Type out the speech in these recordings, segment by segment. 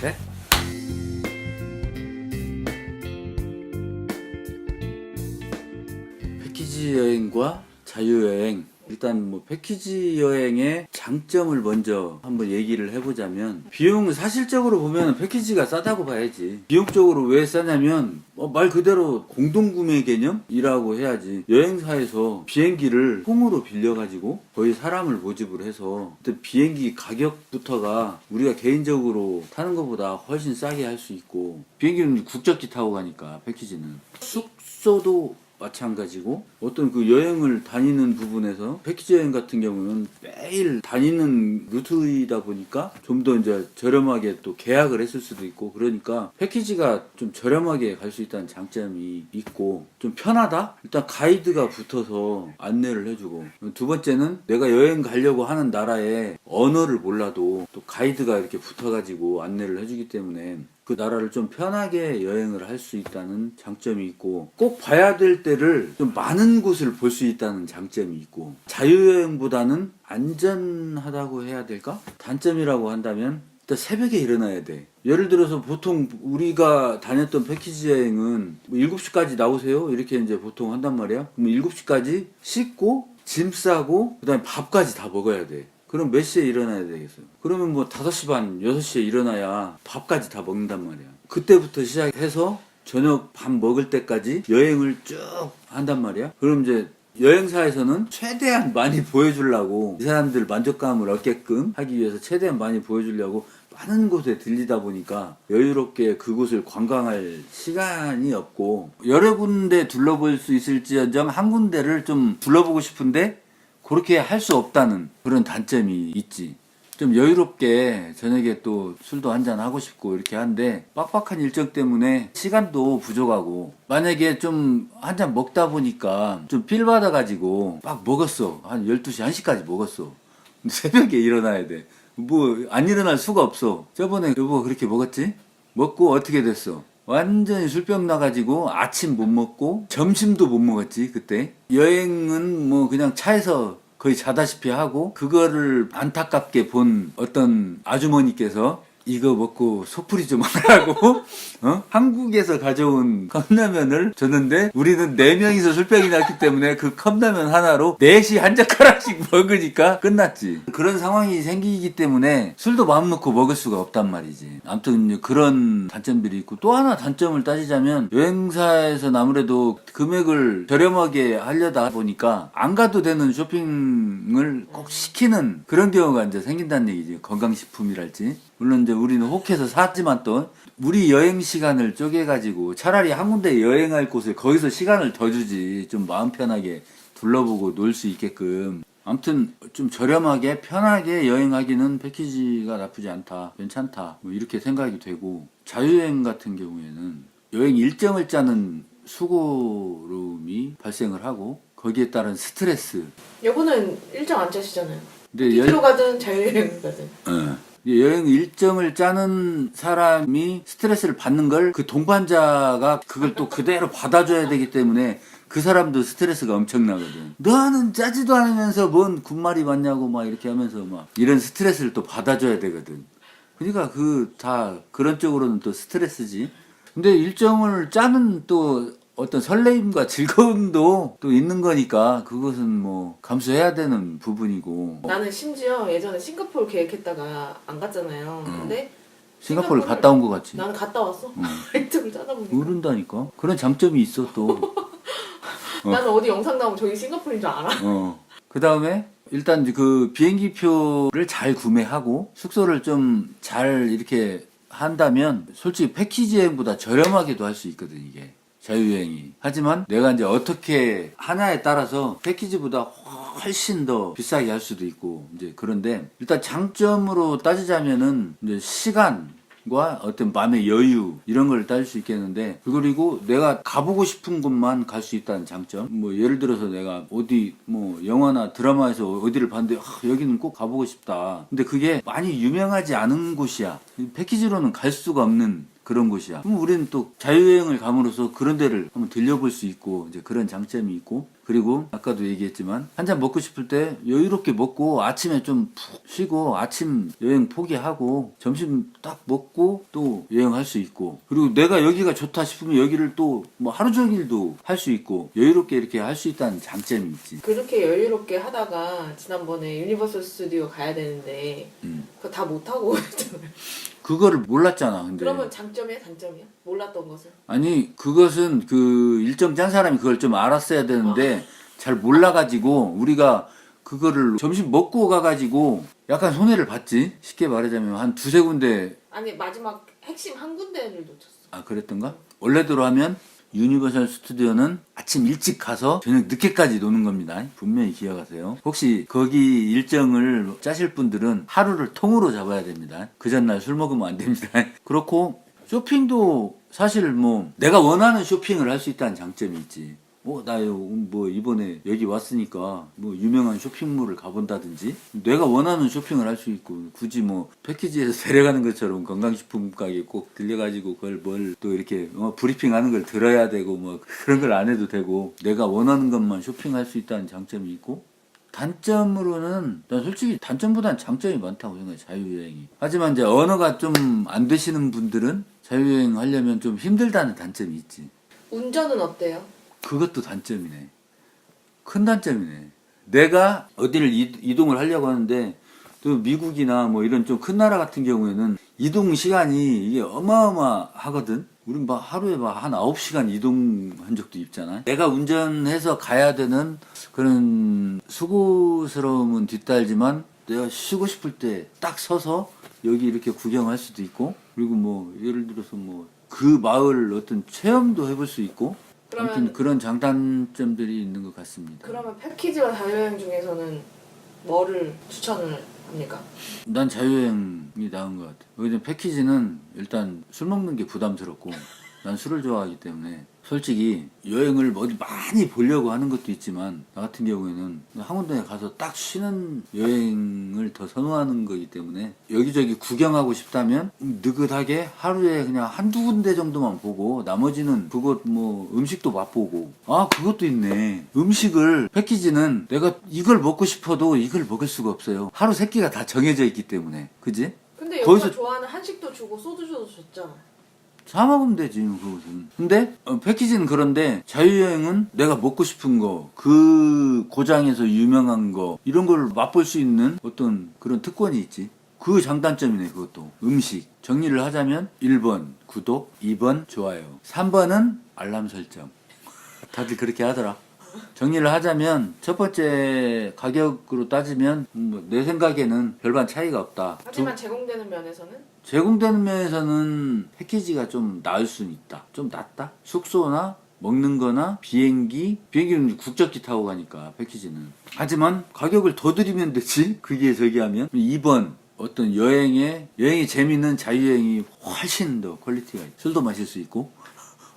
셋. 패키지 여행과 자유여행. 일단 뭐 패키지 여행의 장점을 먼저 한번 얘기를 해보자면 비용은 사실적으로 보면 패키지가 싸다고 봐야지. 비용적으로 왜 싸냐면 어, 말 그대로 공동구매 개념이라고 해야지. 여행사에서 비행기를 통으로 빌려가지고 거의 사람을 모집을 해서 또 비행기 가격부터가 우리가 개인적으로 타는 것보다 훨씬 싸게 할 수 있고 비행기는 국적기 타고 가니까 패키지는. 숙소도 마찬가지고 어떤 그 여행을 다니는 부분에서 패키지 여행 같은 경우는 매일 다니는 루트이다 보니까 좀 더 이제 저렴하게 또 계약을 했을 수도 있고 그러니까 패키지가 좀 저렴하게 갈 수 있다는 장점이 있고 좀 편하다? 일단 가이드가 붙어서 안내를 해주고 두 번째는 내가 여행 가려고 하는 나라의 언어를 몰라도 또 가이드가 이렇게 붙어가지고 안내를 해주기 때문에 그 나라를 좀 편하게 여행을 할 수 있다는 장점이 있고 꼭 봐야 될 때를 좀 많은 곳을 볼 수 있다는 장점이 있고 자유여행보다는 안전하다고 해야 될까? 단점이라고 한다면 일단 새벽에 일어나야 돼. 예를 들어서 보통 우리가 다녔던 패키지 여행은 뭐 7시까지 나오세요. 이렇게 이제 보통 한단 말이야. 그럼 7시까지 씻고 짐 싸고 그다음에 밥까지 다 먹어야 돼. 그럼 몇 시에 일어나야 되겠어요? 그러면 뭐 5시 반, 6시에 일어나야 밥까지 다 먹는단 말이야. 그때부터 시작해서 저녁 밥 먹을 때까지 여행을 쭉 한단 말이야. 그럼 이제 여행사에서는 최대한 많이 보여주려고 이 사람들 만족감을 얻게끔 하기 위해서 최대한 많이 보여주려고 많은 곳에 들리다 보니까 여유롭게 그곳을 관광할 시간이 없고 여러 군데 둘러볼 수 있을지언정 한 군데를 좀 둘러보고 싶은데 그렇게 할 수 없다는 그런 단점이 있지. 좀 여유롭게 저녁에 또 술도 한잔 하고 싶고 이렇게 한데 빡빡한 일정 때문에 시간도 부족하고 만약에 좀 한 잔 먹다 보니까 좀 필 받아가지고 막 먹었어. 한 12시, 1시까지 먹었어. 새벽에 일어나야 돼. 뭐 안 일어날 수가 없어. 저번에 여보가 그렇게 먹었지? 먹고 어떻게 됐어? 완전히 술병 나가지고 아침 못 먹고 점심도 못 먹었지 그때 여행은 뭐 그냥 차에서 거의 자다시피 하고 그거를 안타깝게 본 어떤 아주머니께서 이거 먹고 속풀이 좀 하라고? 어? 한국에서 가져온 컵라면을 줬는데 우리는 네 명이서 술병이 났기 때문에 그 컵라면 하나로 넷이 한 젓가락씩 먹으니까 끝났지. 그런 상황이 생기기 때문에 술도 마음 놓고 먹을 수가 없단 말이지. 아무튼 그런 단점들이 있고 또 하나 단점을 따지자면 여행사에서는 아무래도 금액을 저렴하게 하려다 보니까 안 가도 되는 쇼핑을 꼭 시키는 그런 경우가 이제 생긴다는 얘기지. 건강식품이랄지 물론 이제 우리는 혹해서 샀지만 또 우리 여행 시간을 쪼개가지고 차라리 한 군데 여행할 곳을 거기서 시간을 더 주지 좀 마음 편하게 둘러보고 놀 수 있게끔 아무튼 좀 저렴하게 편하게 여행하기는 패키지가 나쁘지 않다 괜찮다 뭐 이렇게 생각이 되고 자유여행 같은 경우에는 여행 일정을 짜는 수고로움이 발생을 하고 거기에 따른 스트레스 여보는 일정 안 짜시잖아요. 근데 여- PT로 가든 자유여행 가든. 예. 이 여행 일정을 짜는 사람이 스트레스를 받는 걸 그 동반자가 그걸 또 그대로 받아줘야 되기 때문에 그 사람도 스트레스가 엄청나거든. 너는 짜지도 않으면서 뭔 군말이 많냐고 막 이렇게 하면서 막 이런 스트레스를 또 받아줘야 되거든. 그러니까 그 다 그런 쪽으로는 또 스트레스지. 근데 일정을 짜는 또 어떤 설레임과 즐거움도 또 있는 거니까 그것은 뭐 감수해야 되는 부분이고 나는 심지어 예전에 싱가포르 계획했다가 안 갔잖아요. 근데 싱가포르 싱가포르 를- 갔다 온 것 같지. 나는 갔다 왔어. 일정을 짜다 보니까. 모른다니까. 그런 장점이 있어 또. 어. 나는 어디 영상 나오면 저기 싱가포르인 줄 알아. 어. 그 다음에 일단 그 비행기 표를 잘 구매하고 숙소를 좀 잘 이렇게 한다면 솔직히 패키지 여행보다 저렴하게도 할 수 있거든 이게. 자유여행이. 하지만 내가 이제 어떻게 하냐에 따라서 패키지보다 훨씬 더 비싸게 할 수도 있고, 이제 그런데 일단 장점으로 따지자면은 이제 시간 과 어떤 마음의 여유, 이런 걸 따질 수 있겠는데, 그리고 내가 가보고 싶은 곳만 갈 수 있다는 장점. 뭐 예를 들어서 내가 어디 뭐 영화나 드라마에서 어디를 봤는데, 아, 여기는 꼭 가보고 싶다. 근데 그게 많이 유명하지 않은 곳이야. 패키지로는 갈 수가 없는 그런 곳이야. 그럼 우리는 또 자유여행을 감으로써 그런 데를 한번 들려볼 수 있고 이제 그런 장점이 있고 그리고 아까도 얘기했지만 한 잔 먹고 싶을 때 여유롭게 먹고 아침에 좀 푹 쉬고 아침 여행 포기하고 점심 딱 먹고 또 여행할 수 있고 그리고 내가 여기가 좋다 싶으면 여기를 또 뭐 하루 종일도 할 수 있고 여유롭게 이렇게 할 수 있다는 장점이 있지. 그렇게 여유롭게 하다가 지난번에 유니버설 스튜디오 가야 되는데 음. 그거 다 못하고 했잖아요. 그거를 몰랐잖아. 근데 그러면 장점이야 단점이야? 몰랐던 것은? 아니 그것은 그 일정 짠 사람이 그걸 좀 알았어야 되는데 잘 몰라가지고 우리가 그거를 점심 먹고 가가지고 약간 손해를 봤지 쉽게 말하자면 한 두세 군데 아니 마지막 핵심 한 군데를 놓쳤어. 아 그랬던가 원래대로 하면 유니버설 스튜디오는 아침 일찍 가서 저녁 늦게까지 노는 겁니다. 분명히 기억하세요. 혹시 거기 일정을 짜실 분들은 하루를 통으로 잡아야 됩니다. 그 전날 술 먹으면 안 됩니다. 그렇고 쇼핑도 사실 뭐 내가 원하는 쇼핑을 할 수 있다는 장점이 있지 어, 나뭐 이번에 여기 왔으니까 뭐 유명한 쇼핑몰을 가본다든지 내가 원하는 쇼핑을 할 수 있고 굳이 뭐 패키지에서 데려가는 것처럼 건강식품 가게 꼭 들려가지고 그걸 뭘 또 이렇게 어, 브리핑하는 걸 들어야 되고 뭐 그런 걸 안 해도 되고 내가 원하는 것만 쇼핑할 수 있다는 장점이 있고 단점으로는 난 솔직히 단점보다는 장점이 많다고 생각해 자유여행이 하지만 이제 언어가 좀 안 되시는 분들은 자유여행 하려면 좀 힘들다는 단점이 있지 운전은 어때요? 그것도 단점이네. 큰 단점이네. 내가 어디를 이- 이동을 하려고 하는데 또 미국이나 뭐 이런 좀 큰 나라 같은 경우에는 이동 시간이 이게 어마어마하거든. 우린 막 하루에 막 한 9시간 이동한 적도 있잖아. 내가 운전해서 가야 되는 그런 수고스러움은 뒤따르지만 내가 쉬고 싶을 때 딱 서서 여기 이렇게 구경할 수도 있고 그리고 뭐 예를 들어서 뭐 그 마을 어떤 체험도 해볼 수 있고 그러면- 아무튼 그런 장단점들이 있는 것 같습니다. 그러면 패키지와 자유여행 중에서는 뭐를 추천을 합니까? 난 자유여행이 나은 것 같아. 왜냐면 패키지는 일단 술 먹는 게 부담스럽고 난 술을 좋아하기 때문에 솔직히 여행을 어디 많이 보려고 하는 것도 있지만 나 같은 경우에는 한 군데 가서 딱 쉬는 여행을 더 선호하는 거기 때문에 여기저기 구경하고 싶다면 느긋하게 하루에 그냥 한두 군데 정도만 보고 나머지는 그것 뭐 음식도 맛보고 아 그것도 있네 음식을 패키지는 내가 이걸 먹고 싶어도 이걸 먹을 수가 없어요 하루 세 끼가 다 정해져 있기 때문에 그지? 근데 여기서 거기서- 좋아하는 한식도 주고 소주도 줬잖아. 사 먹으면 되지 뭐 그것은. 근데 어, 패키지는 그런데 자유여행은 내가 먹고 싶은 거 그 고장에서 유명한 거 이런 걸 맛볼 수 있는 어떤 그런 특권이 있지. 그 장단점이네 그것도. 음식. 정리를 하자면 1번 구독 2번 좋아요. 3번은 알람 설정. 다들 그렇게 하더라 정리를 하자면 첫 번째 가격으로 따지면 뭐 내 생각에는 별반 차이가 없다 두- 하지만 제공되는 면에서는 제공되는 면에서는 패키지가 좀 나을 수는 있다. 좀 낫다? 숙소나 먹는 거나 비행기, 비행기는 국적기 타고 가니까 패키지는. 하지만 가격을 더 드리면 되지? 그게 저기 하면. 2번. 어떤 여행에, 여행이 재밌는 자유여행이 훨씬 더 퀄리티가 있 술도 마실 수 있고,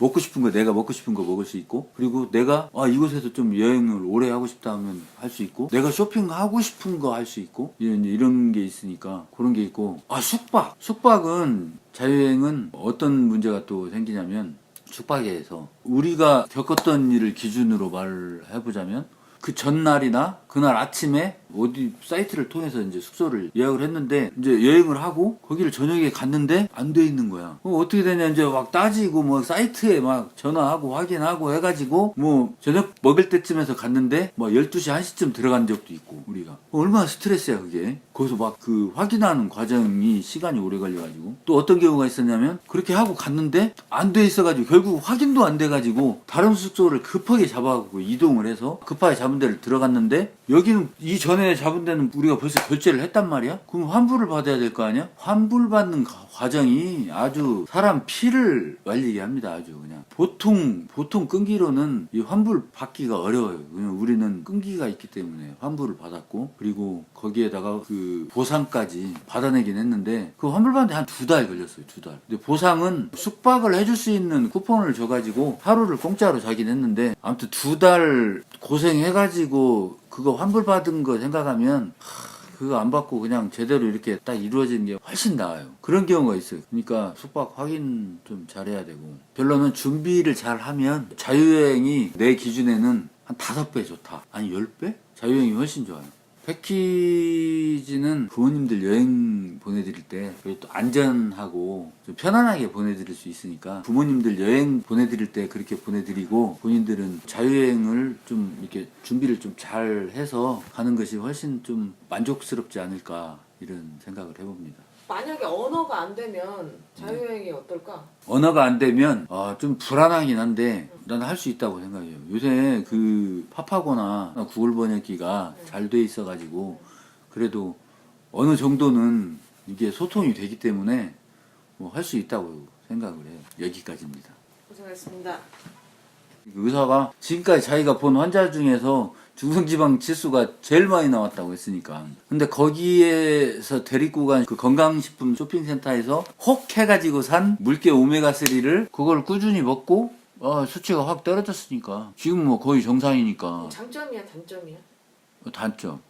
먹고 싶은 거 내가 먹고 싶은 거 먹을 수 있고 그리고 내가 아 이곳에서 좀 여행을 오래 하고 싶다 하면 할 수 있고 내가 쇼핑하고 싶은 거 할 수 있고 이런 이런 게 있으니까 그런 게 있고. 아 숙박. 숙박은 자유여행은 어떤 문제가 또 생기냐면 숙박에서 우리가 겪었던 일을 기준으로 말을 해보자면 그 전날이나 그날 아침에 어디 사이트를 통해서 이제 숙소를 예약을 했는데 이제 여행을 하고 거기를 저녁에 갔는데 안 돼 있는 거야. 어, 어떻게 되냐 이제 막 따지고 뭐 사이트에 막 전화하고 확인하고 해가지고 뭐 저녁 먹을 때쯤에서 갔는데 뭐 12시 1시쯤 들어간 적도 있고 우리가 어, 얼마나 스트레스야 그게. 거기서 막 그 확인하는 과정이 시간이 오래 걸려가지고 또 어떤 경우가 있었냐면 그렇게 하고 갔는데 안 돼 있어가지고 결국 확인도 안 돼가지고 다른 숙소를 급하게 잡아가고 이동을 해서 급하게 잡은 데를 들어갔는데 여기는 이 전에 잡은 데는 우리가 벌써 결제를 했단 말이야? 그럼 환불을 받아야 될 거 아니야? 환불받는 가- 과정이 아주 사람 피를 말리게 합니다. 아주 그냥 보통 보통 끈기로는 이 환불 받기가 어려워요. 그냥 우리는 끈기가 있기 때문에 환불을 받았고 그리고 거기에다가 그 보상까지 받아내긴 했는데 그 환불 받는데 한 두 달 걸렸어요. 두 달. 근데 보상은 숙박을 해줄 수 있는 쿠폰을 줘가지고 하루를 공짜로 자긴 했는데 아무튼 두 달 고생해가지고 그거 환불 받은 거 생각하면 하, 그거 안 받고 그냥 제대로 이렇게 딱 이루어지는 게 훨씬 나아요. 그런 경우가 있어요. 그러니까 숙박 확인 좀 잘해야 되고 결론은 준비를 잘 하면 자유여행이 내 기준에는 한 다섯 배 좋다. 아니 열 배? 자유여행이 훨씬 좋아요. 패키지는 부모님들 여행 보내드릴 때 또 안전하고 좀 편안하게 보내드릴 수 있으니까 부모님들 여행 보내드릴 때 그렇게 보내드리고 본인들은 자유여행을 좀 이렇게 준비를 좀 잘 해서 가는 것이 훨씬 좀 만족스럽지 않을까 이런 생각을 해봅니다. 만약에 언어가 안 되면 자유여행이 어떨까? 언어가 안 되면 아, 좀 불안하긴 한데 난 할 수 있다고 생각해요. 요새 그 파파고나 구글 번역기가 잘 돼 있어가지고 그래도 어느 정도는 이게 소통이 되기 때문에 뭐 할 수 있다고 생각을 해요. 여기까지입니다. 고생하셨습니다. 의사가 지금까지 자기가 본 환자 중에서 중성지방 지수가 제일 많이 나왔다고 했으니까. 근데 거기에서 데리고 간그 건강식품 쇼핑센터에서 혹 해가지고 산 물개 오메가3를 그걸 꾸준히 먹고 아, 수치가 확 떨어졌으니까. 지금 뭐 거의 정상이니까. 장점이야, 단점이야? 단점.